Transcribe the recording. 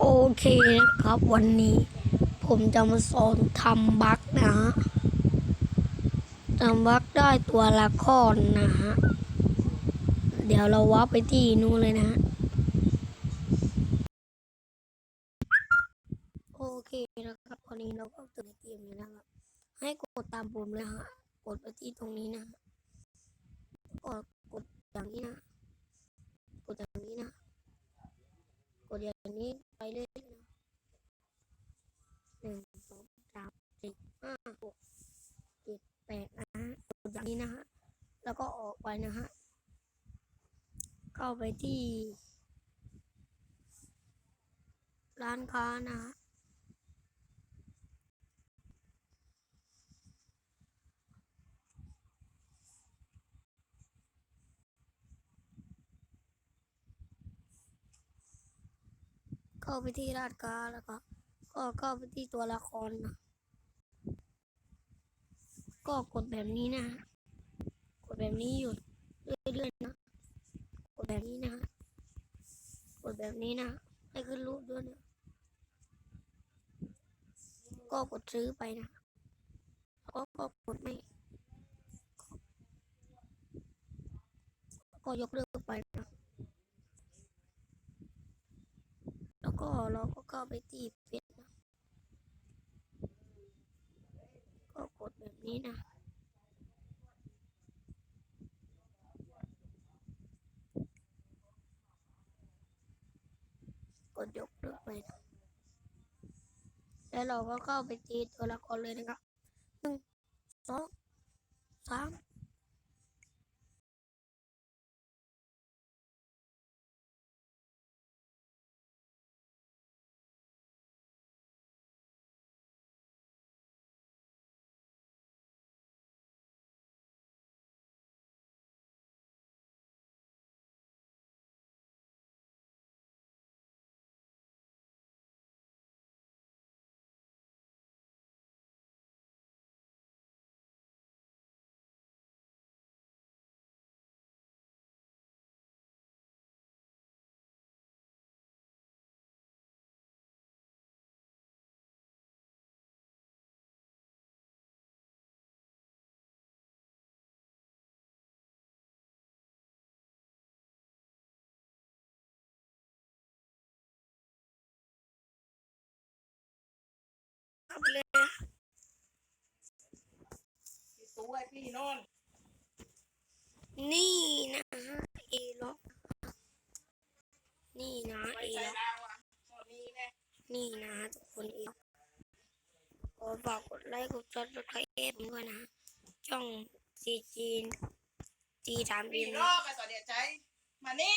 โอเคนะครับวันนี้ผมจะมาสอนทำบั๊กนะฮะทำบั๊กได้ตัวละครนะฮะ เดี๋ยวเราวับไปที่นู่นเลยนะฮะ โอเคนะครับตอนนี้เราก็ตื่นในเกมอยู่นะครับ ให้กดตามผมเลยฮะ กดไปที่ตรงนี้นะก็กดอย่างนี้นะ กดอย่างนี้นะ กดอย่างนี้ไป เรื่อยๆนะหนึ่งสองสามสี่ห้าหกเจ็ดแปดนะฮะกดอย่างนี้นะฮะ แล้วก็ออกไปนะฮะ เข้าไปที่ ร้านค้านะฮะ เข้าไปที่รานค้าแล้วก็ ก็เข้าไปที่ตัวละครนะก็กดแบบนี้นะ กดแบบนี้อยู่เรื่อยๆนะ กดแบบนี้นะฮะกดแบบนี้นะ ให้ขึ้นรูปด้วยนะ ก็กดซื้อไปนะก็ก็กดไม่ ก็ยกเลิกไปนะ แล้วก็ เราก็เข้าไปที่เฟซนะก็กดแบบนี้นะกดยกเลิกไปนะแล้วเราก็เข้าไปตีตัวละครเลยนะครับหนึ่งสองสาม เข้าไปเลยนะตู้ไอพี่นอนนี่นะฮะเอล็อกนี่นะเอล็อกนี่นะทุกคนเอล็อกขอฝากกดไลค์กดซับสไครต์ด้วยนะช่องซีจีนจีถามดีนะอนไปต่อเดียวใจมานี่